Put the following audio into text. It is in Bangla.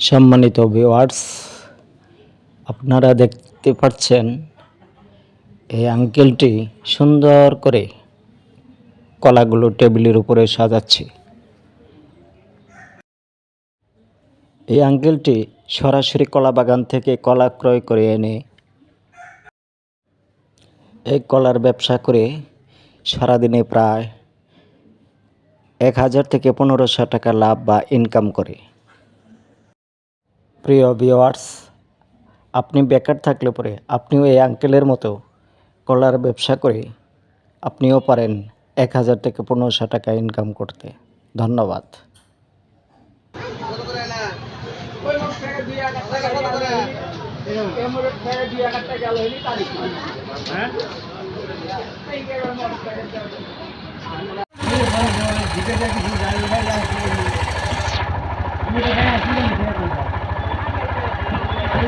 সম্মানিত ভিউয়ার্স আপনারা দেখতে পাচ্ছেন এই আঙ্কেলটি সুন্দর করে কলাগুলো টেবিলের উপরে সাজাচ্ছে। এই আঙ্কেলটি সরাসরি কলা বাগান থেকে কলা ক্রয় করে এনে এই কলার ব্যবসা করে সারাদিনে প্রায় এক হাজার থেকে পনেরোশো টাকা লাভ বা ইনকাম করে। প্রিয় ভিওয়ার্স আপনি বেকার থাকলে পরে আপনিও এই আঙ্কেলের মতো কলার ব্যবসা করে আপনিও পারেন এক হাজার থেকে পনেরোশো টাকা ইনকাম করতে। ধন্যবাদ। হ্যাঁ?